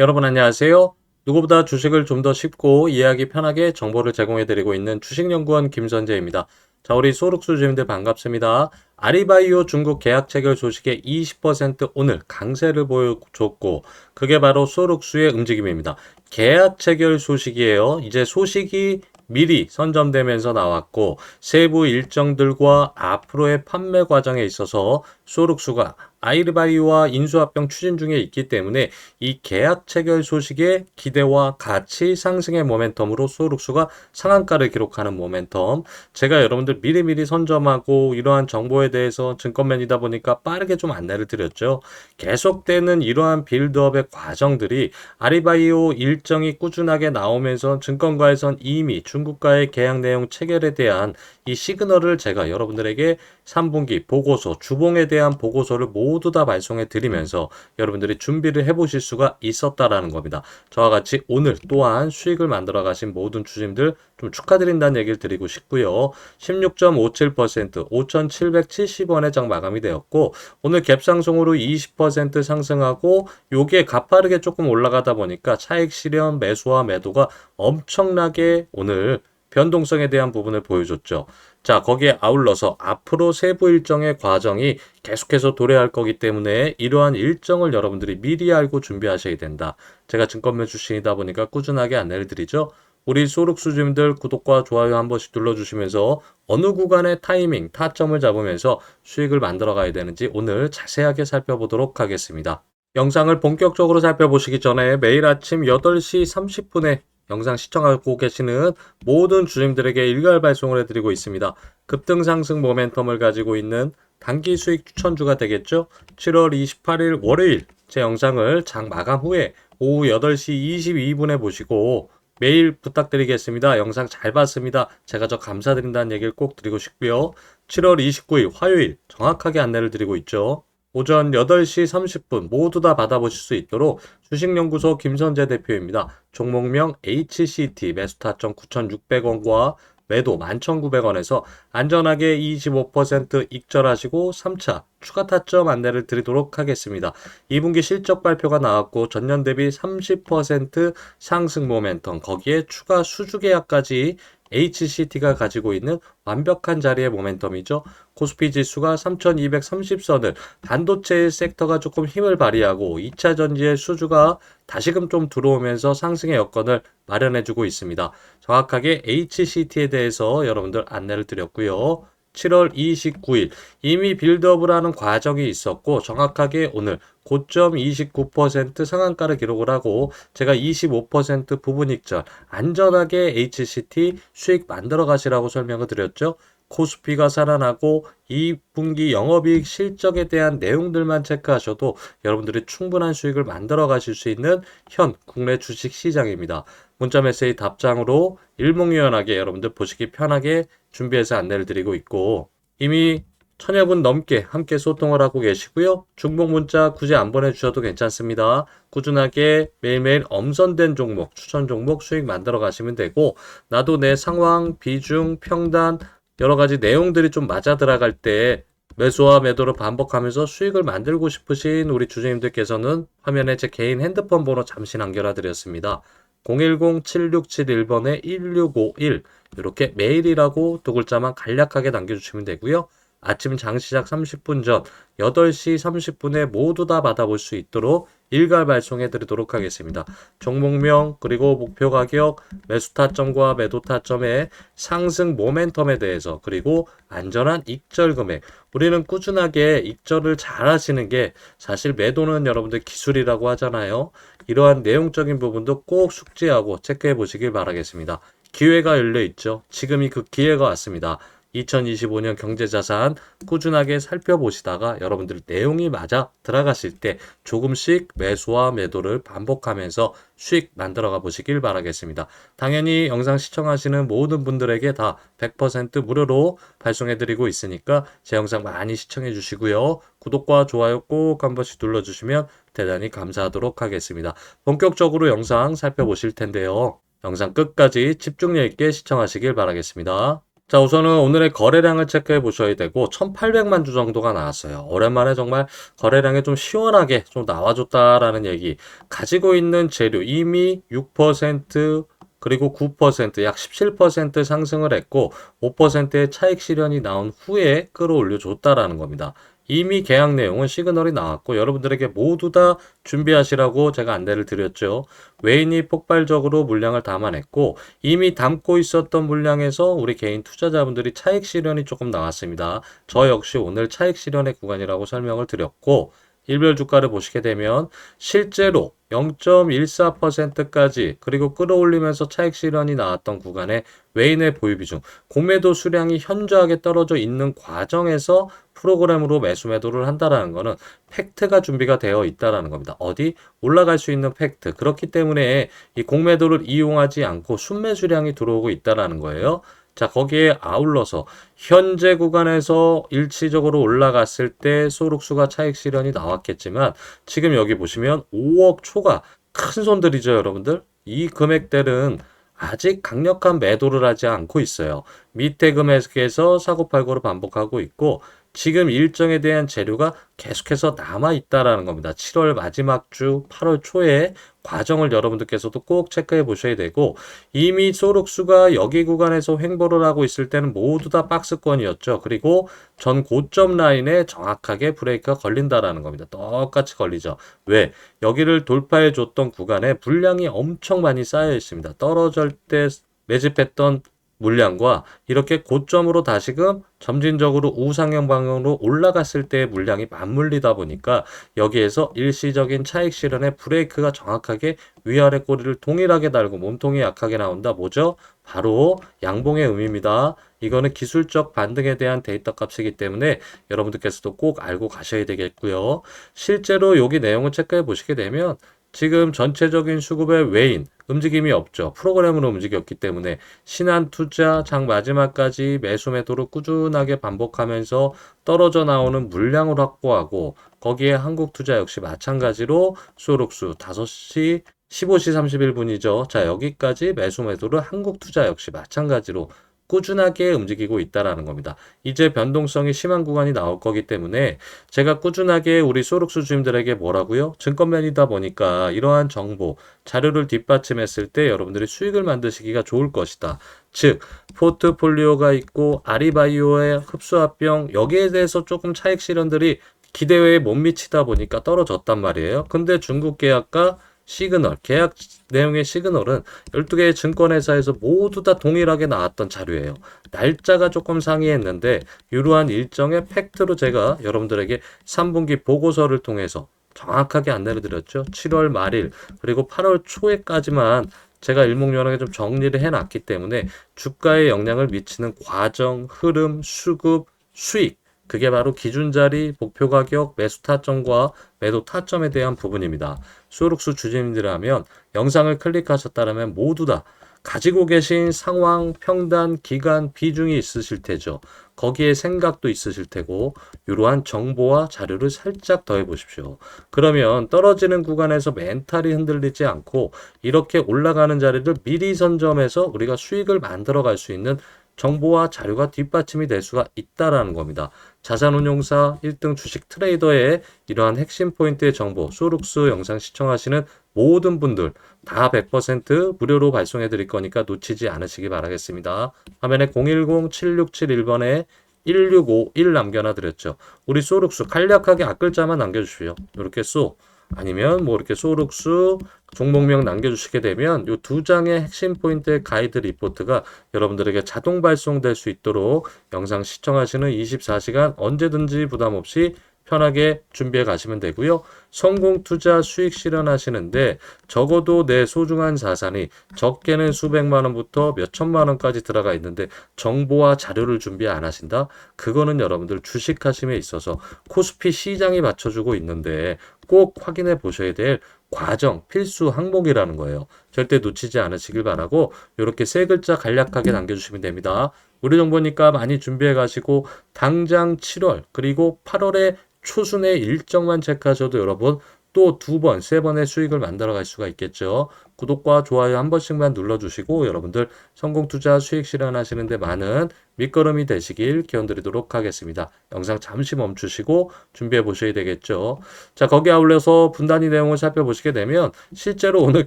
여러분 안녕하세요. 누구보다 주식을 좀 더 쉽고 이해하기 편하게 정보를 제공해드리고 있는 주식연구원 김선재입니다. 자, 우리 소록수 주님들 반갑습니다. 아리바이오 중국 계약 체결 소식에 20% 오늘 강세를 보여줬고, 그게 바로 소록수의 움직임입니다. 계약 체결 소식이에요. 이제 소식이 미리 선점되면서 나왔고, 세부 일정들과 앞으로의 판매 과정에 있어서 소록수가 아이르바이오와 인수합병 추진 중에 있기 때문에 이 계약 체결 소식의 기대와 같이 상승의 모멘텀으로 소록수가 상한가를 기록하는 모멘텀. 제가 여러분들 미리미리 선점하고 이러한 정보에 대해서 증권맨이다 보니까 빠르게 좀 안내를 드렸죠. 계속되는 이러한 빌드업의 과정들이 아리바이오 일정이 꾸준하게 나오면서 증권가에선 이미 중국과의 계약 내용 체결에 대한 이 시그널을 제가 여러분들에게 3분기 보고서, 주봉에 대한 보고서를 모두 다 발송해 드리면서 여러분들이 준비를 해 보실 수가 있었다라는 겁니다. 저와 같이 오늘 또한 수익을 만들어 가신 모든 주님들 좀 축하드린다는 얘기를 드리고 싶고요. 16.57% 5,770원의 장 마감이 되었고 오늘 갭상승으로 20% 상승하고 요게 가파르게 조금 올라가다 보니까 차익 실현 매수와 매도가 엄청나게 오늘 변동성에 대한 부분을 보여줬죠. 자, 거기에 아울러서 앞으로 세부 일정의 과정이 계속해서 도래할 거기 때문에 이러한 일정을 여러분들이 미리 알고 준비하셔야 된다. 제가 증권매 출신이다 보니까 꾸준하게 안내를 드리죠. 우리 소륵수주님들 구독과 좋아요 한 번씩 눌러주시면서 어느 구간의 타이밍, 타점을 잡으면서 수익을 만들어 가야 되는지 오늘 자세하게 살펴보도록 하겠습니다. 영상을 본격적으로 살펴보시기 전에 매일 아침 8시 30분에 영상 시청하고 계시는 모든 주님들에게 일괄 발송을 해드리고 있습니다. 급등 상승 모멘텀을 가지고 있는 단기 수익 추천주가 되겠죠? 7월 28일 월요일 제 영상을 장 마감 후에 오후 8시 22분에 보시고 매일 부탁드리겠습니다. 영상 잘 봤습니다. 제가 저 감사드린다는 얘기를 꼭 드리고 싶고요. 7월 29일 화요일 정확하게 안내를 드리고 있죠. 오전 8시 30분 모두 다 받아보실 수 있도록 주식연구소 김선재 대표입니다. 종목명 HCT 매수타점 9,600원과 매도 11,900원에서 안전하게 25% 익절하시고 3차 추가 타점 안내를 드리도록 하겠습니다. 2분기 실적 발표가 나왔고 전년 대비 30% 상승 모멘텀 거기에 추가 수주 계약까지 HCT가 가지고 있는 완벽한 자리의 모멘텀이죠. 코스피 지수가 3230선을 반도체 섹터가 조금 힘을 발휘하고 2차 전지의 수주가 다시금 좀 들어오면서 상승의 여건을 마련해주고 있습니다. 정확하게 HCT에 대해서 여러분들 안내를 드렸고요. 7월 29일 이미 빌드업을 하는 과정이 있었고 정확하게 오늘 고점 29% 상한가를 기록을 하고 제가 25% 부분 익절 안전하게 HCT 수익 만들어 가시라고 설명을 드렸죠. 코스피가 살아나고 2분기 영업이익 실적에 대한 내용들만 체크하셔도 여러분들이 충분한 수익을 만들어 가실 수 있는 현 국내 주식 시장입니다. 문자 메시지 답장으로 일목요연하게 여러분들 보시기 편하게 준비해서 안내를 드리고 있고 이미 천여 분 넘게 함께 소통을 하고 계시고요. 중복 문자 굳이 안 보내주셔도 괜찮습니다. 꾸준하게 매일매일 엄선된 종목, 추천 종목 수익 만들어 가시면 되고 나도 내 상황, 비중, 평단 여러 가지 내용들이 좀 맞아 들어갈 때 매수와 매도를 반복하면서 수익을 만들고 싶으신 우리 주주님들께서는 화면에 제 개인 핸드폰 번호 잠시 남겨놔 드렸습니다. 010-7671번에 1651 이렇게 메일이라고 두 글자만 간략하게 남겨주시면 되고요. 아침 장 시작 30분 전 8시 30분에 모두 다 받아볼 수 있도록 일괄 발송해 드리도록 하겠습니다. 종목명 그리고 목표 가격, 매수 타점과 매도 타점의 상승 모멘텀에 대해서 그리고 안전한 익절 금액 우리는 꾸준하게 익절을 잘 하시는 게 사실 매도는 여러분들 기술이라고 하잖아요. 이러한 내용적인 부분도 꼭 숙지하고 체크해 보시길 바라겠습니다. 기회가 열려 있죠. 지금이 그 기회가 왔습니다. 2025년 경제자산 꾸준하게 살펴보시다가 여러분들 내용이 맞아 들어가실 때 조금씩 매수와 매도를 반복하면서 수익 만들어가 보시길 바라겠습니다. 당연히 영상 시청하시는 모든 분들에게 다 100% 무료로 발송해 드리고 있으니까 제 영상 많이 시청해 주시고요. 구독과 좋아요 꼭 한 번씩 눌러주시면 대단히 감사하도록 하겠습니다. 본격적으로 영상 살펴보실 텐데요. 영상 끝까지 집중력 있게 시청하시길 바라겠습니다. 자, 우선은 오늘의 거래량을 체크해 보셔야 되고, 1800만 주 정도가 나왔어요. 오랜만에 정말 거래량이 좀 시원하게 좀 나와줬다라는 얘기. 가지고 있는 재료 이미 6% 그리고 9%, 약 17% 상승을 했고, 5%의 차익 실현이 나온 후에 끌어올려 줬다라는 겁니다. 이미 계약 내용은 시그널이 나왔고 여러분들에게 모두 다 준비하시라고 제가 안내를 드렸죠. 외인이 폭발적으로 물량을 담아냈고 이미 담고 있었던 물량에서 우리 개인 투자자분들이 차익 실현이 조금 나왔습니다. 저 역시 오늘 차익 실현의 구간이라고 설명을 드렸고 일별 주가를 보시게 되면 실제로 0.14%까지 그리고 끌어올리면서 차익 실현이 나왔던 구간에 외인의 보유 비중, 공매도 수량이 현저하게 떨어져 있는 과정에서 프로그램으로 매수 매도를 한다라는 것은 팩트가 준비가 되어 있다라는 겁니다. 어디 올라갈 수 있는 팩트. 그렇기 때문에 이 공매도를 이용하지 않고 순매수량이 들어오고 있다라는 거예요. 자, 거기에 아울러서 현재 구간에서 일치적으로 올라갔을 때 소록수가 차익 실현이 나왔겠지만 지금 여기 보시면 5억 초가 큰 손들이죠, 여러분들. 이 금액들은 아직 강력한 매도를 하지 않고 있어요. 밑에 금액에서 사고팔고를 반복하고 있고 지금 일정에 대한 재료가 계속해서 남아 있다라는 겁니다. 7월 마지막 주, 8월 초에 과정을 여러분들께서도 꼭 체크해 보셔야 되고 이미 소록수가 여기 구간에서 횡보를 하고 있을 때는 모두 다 박스권이었죠. 그리고 전 고점 라인에 정확하게 브레이크가 걸린다라는 겁니다. 똑같이 걸리죠. 왜? 여기를 돌파해 줬던 구간에 분량이 엄청 많이 쌓여 있습니다. 떨어질 때 매집했던 물량과 이렇게 고점으로 다시금 점진적으로 우상향 방향으로 올라갔을 때의 물량이 맞물리다 보니까 여기에서 일시적인 차익 실현의 브레이크가 정확하게 위아래 꼬리를 동일하게 달고 몸통이 약하게 나온다. 뭐죠? 바로 양봉의 의미입니다. 이거는 기술적 반등에 대한 데이터 값이기 때문에 여러분들께서도 꼭 알고 가셔야 되겠고요. 실제로 여기 내용을 체크해 보시게 되면 지금 전체적인 수급의 외인 움직임이 없죠. 프로그램으로 움직였기 때문에 신한 투자 장 마지막까지 매수 매도를 꾸준하게 반복하면서 떨어져 나오는 물량을 확보하고 거기에 한국 투자 역시 마찬가지로 수록수 5시 15시 31분이죠. 자, 여기까지 매수 매도를 한국 투자 역시 마찬가지로 꾸준하게 움직이고 있다라는 겁니다. 이제 변동성이 심한 구간이 나올 거기 때문에 제가 꾸준하게 우리 소록수 주님들에게 뭐라고요? 증권맨이다 보니까 이러한 정보, 자료를 뒷받침했을 때 여러분들이 수익을 만드시기가 좋을 것이다. 즉, 포트폴리오가 있고 아리바이오의 흡수합병 여기에 대해서 조금 차익 실현들이 기대외에 못 미치다 보니까 떨어졌단 말이에요. 근데 중국 계약과 시그널, 계약 내용의 시그널은 12개의 증권회사에서 모두 다 동일하게 나왔던 자료예요. 날짜가 조금 상이했는데 이러한 일정의 팩트로 제가 여러분들에게 3분기 보고서를 통해서 정확하게 안내를 드렸죠. 7월 말일 그리고 8월 초에까지만 제가 일목요연하게 좀 정리를 해놨기 때문에 주가에 영향을 미치는 과정, 흐름, 수급, 수익 그게 바로 기준자리, 목표 가격, 매수 타점과 매도 타점에 대한 부분입니다. 수록수 주주님들이라면 영상을 클릭하셨다면 모두 다 가지고 계신 상황, 평단, 기간, 비중이 있으실 테죠. 거기에 생각도 있으실 테고 이러한 정보와 자료를 살짝 더해 보십시오. 그러면 떨어지는 구간에서 멘탈이 흔들리지 않고 이렇게 올라가는 자리를 미리 선점해서 우리가 수익을 만들어 갈 수 있는 정보와 자료가 뒷받침이 될 수가 있다라는 겁니다. 자산운용사 1등 주식 트레이더의 이러한 핵심 포인트의 정보, 소룩스 영상 시청하시는 모든 분들 다 100% 무료로 발송해 드릴 거니까 놓치지 않으시기 바라겠습니다. 화면에 010-7671번에 1651 남겨놔 드렸죠. 우리 소룩스 간략하게 앞글자만 남겨주십시오. 이렇게 쏘. 아니면 뭐 이렇게 소록수 종목명 남겨주시게 되면 이 두 장의 핵심 포인트의 가이드 리포트가 여러분들에게 자동 발송될 수 있도록 영상 시청하시는 24시간 언제든지 부담 없이 편하게 준비해 가시면 되고요. 성공 투자 수익 실현하시는데 적어도 내 소중한 자산이 적게는 수백만 원부터 몇 천만 원까지 들어가 있는데 정보와 자료를 준비 안 하신다? 그거는 여러분들 주식하심에 있어서 코스피 시장이 맞춰주고 있는데 꼭 확인해 보셔야 될 과정, 필수 항목이라는 거예요. 절대 놓치지 않으시길 바라고 이렇게 세 글자 간략하게 남겨주시면 됩니다. 우리 정보니까 많이 준비해 가시고 당장 7월 그리고 8월에 초순의 일정만 체크하셔도 여러분 또 두 번, 세 번의 수익을 만들어 갈 수가 있겠죠. 구독과 좋아요 한 번씩만 눌러주시고 여러분들 성공 투자 수익 실현하시는데 많은 밑거름이 되시길 기원드리도록 하겠습니다. 영상 잠시 멈추시고 준비해 보셔야 되겠죠. 자, 거기 아울러서 분단위 내용을 살펴보시게 되면 실제로 오늘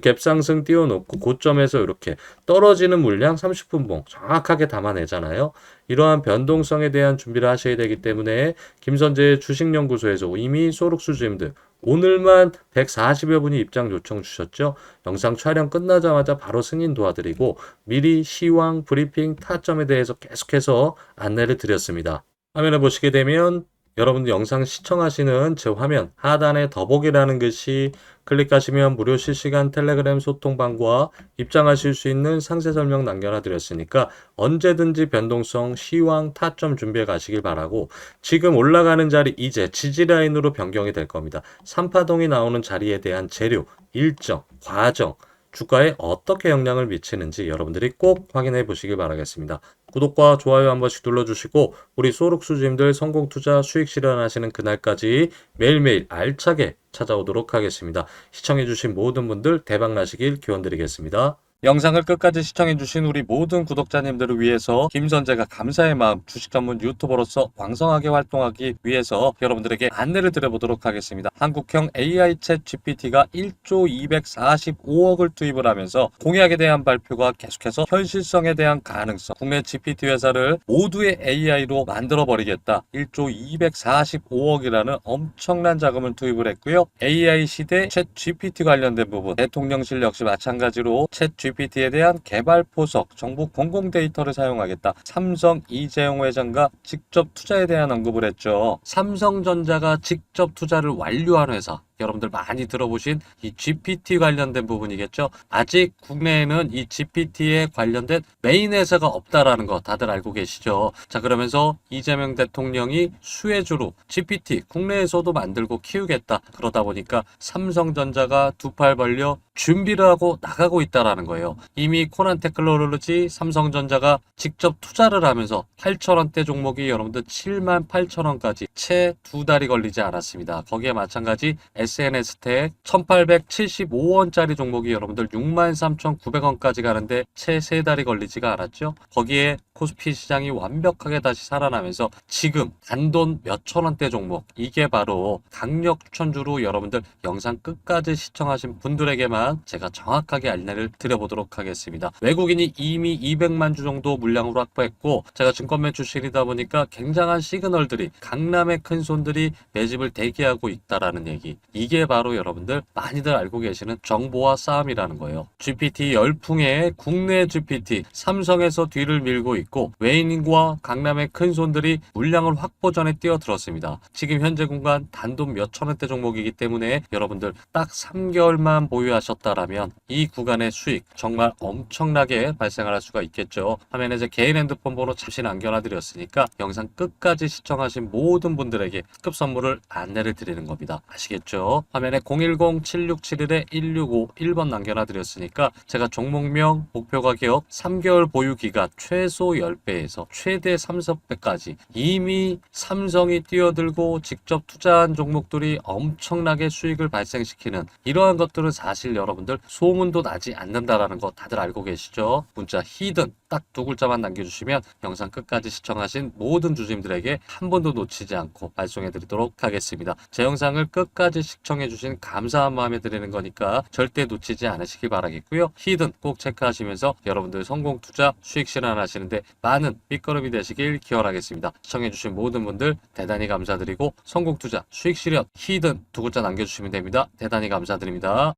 갭 상승 띄워놓고 고점에서 이렇게 떨어지는 물량 30분봉 정확하게 담아내잖아요. 이러한 변동성에 대한 준비를 하셔야 되기 때문에 김선재 주식연구소에서 이미 소록수 주임들 오늘만 140여 분이 입장 요청 주셨죠. 영상 촬영 끝나자마자 바로 승인 도와드리고 미리 시황, 브리핑, 타점에 대해서 계속해서 안내를 드렸습니다. 화면을 보시게 되면 여러분들 영상 시청하시는 제 화면 하단에 더보기라는 글씨 클릭하시면 무료 실시간 텔레그램 소통방과 입장하실 수 있는 상세 설명 남겨놔 드렸으니까 언제든지 변동성 시황 타점 준비해 가시길 바라고 지금 올라가는 자리 이제 지지라인으로 변경이 될 겁니다. 삼파동이 나오는 자리에 대한 재료, 일정, 과정 주가에 어떻게 영향을 미치는지 여러분들이 꼭 확인해 보시길 바라겠습니다. 구독과 좋아요 한 번씩 눌러주시고 우리 소록수주님들 성공 투자 수익 실현하시는 그날까지 매일매일 알차게 찾아오도록 하겠습니다. 시청해주신 모든 분들 대박 나시길 기원드리겠습니다. 영상을 끝까지 시청해주신 우리 모든 구독자님들을 위해서 김선재가 감사의 마음 주식 전문 유튜버로서 왕성하게 활동하기 위해서 여러분들에게 안내를 드려보도록 하겠습니다. 한국형 AI 챗 GPT가 1조 245억을 투입을 하면서 공약에 대한 발표가 계속해서 현실성에 대한 가능성, 국내 GPT 회사를 모두의 AI로 만들어버리겠다. 1조 245억이라는 엄청난 자금을 투입을 했고요. AI 시대 챗 GPT 관련된 부분, 대통령실 역시 마찬가지로 챗 GPT 에 대한 개발 포석, 정부 공공 데이터를 사용하겠다. 삼성 이재용 회장과 직접 투자에 대한 언급을 했죠. 삼성전자가 직접 투자를 완료한 회사. 여러분들 많이 들어보신 이 GPT 관련된 부분이겠죠. 아직 국내에는 이 GPT에 관련된 메인 회사가 없다라는 거 다들 알고 계시죠. 자, 그러면서 이재명 대통령이 수혜주로 GPT 국내에서도 만들고 키우겠다. 그러다 보니까 삼성전자가 두 팔 벌려 준비를 하고 나가고 있다라는 거예요. 이미 코난 테크놀로지 삼성전자가 직접 투자를 하면서 8천원대 종목이 여러분들 7만 8천원까지 채 두 달이 걸리지 않았습니다. 거기에 마찬가지 SNS텍 1875원짜리 종목이 여러분들 63,900원까지 가는데 채 세 달이 걸리지가 않았죠. 거기에 코스피 시장이 완벽하게 다시 살아나면서 지금 단돈 몇천 원대 종목 이게 바로 강력 추천주로 여러분들 영상 끝까지 시청하신 분들에게만 제가 정확하게 안내를 드려보도록 하겠습니다. 외국인이 이미 200만 주 정도 물량으로 확보했고 제가 증권 매출실이다 보니까 굉장한 시그널들이 강남의 큰 손들이 매집을 대기하고 있다라는 얘기 이게 바로 여러분들 많이들 알고 계시는 정보와 싸움이라는 거예요. GPT 열풍에 국내 GPT 삼성에서 뒤를 밀고 있고 외인과 강남의 큰 손들이 물량을 확보 전에 뛰어들었습니다. 지금 현재 공간 단돈 몇천 원대 종목이기 때문에 여러분들 딱 3개월만 보유하셨다라면 이 구간의 수익 정말 엄청나게 발생할 수가 있겠죠. 화면에 제 개인 핸드폰 번호 잠시 남겨놔 드렸으니까 영상 끝까지 시청하신 모든 분들에게 특급 선물을 안내를 드리는 겁니다. 아시겠죠? 화면에 010-7671-165 1번 남겨놔 드렸으니까 제가 종목명, 목표 가격, 3개월 보유 기간 최소 10배에서 최대 3, 4배까지 이미 삼성이 뛰어들고 직접 투자한 종목들이 엄청나게 수익을 발생시키는 이러한 것들은 사실 여러분들 소문도 나지 않는다라는 거 다들 알고 계시죠? 문자 히든 딱 두 글자만 남겨주시면 영상 끝까지 시청하신 모든 주주님들에게 한 번도 놓치지 않고 발송해 드리도록 하겠습니다. 제 영상을 끝까지 시청해 주신 감사한 마음에 드리는 거니까 절대 놓치지 않으시길 바라겠고요. 히든 꼭 체크하시면서 여러분들 성공 투자 수익 실현하시는데 많은 밑거름이 되시길 기원하겠습니다. 시청해 주신 모든 분들 대단히 감사드리고 성공 투자 수익 실현 히든 두 글자 남겨주시면 됩니다. 대단히 감사드립니다.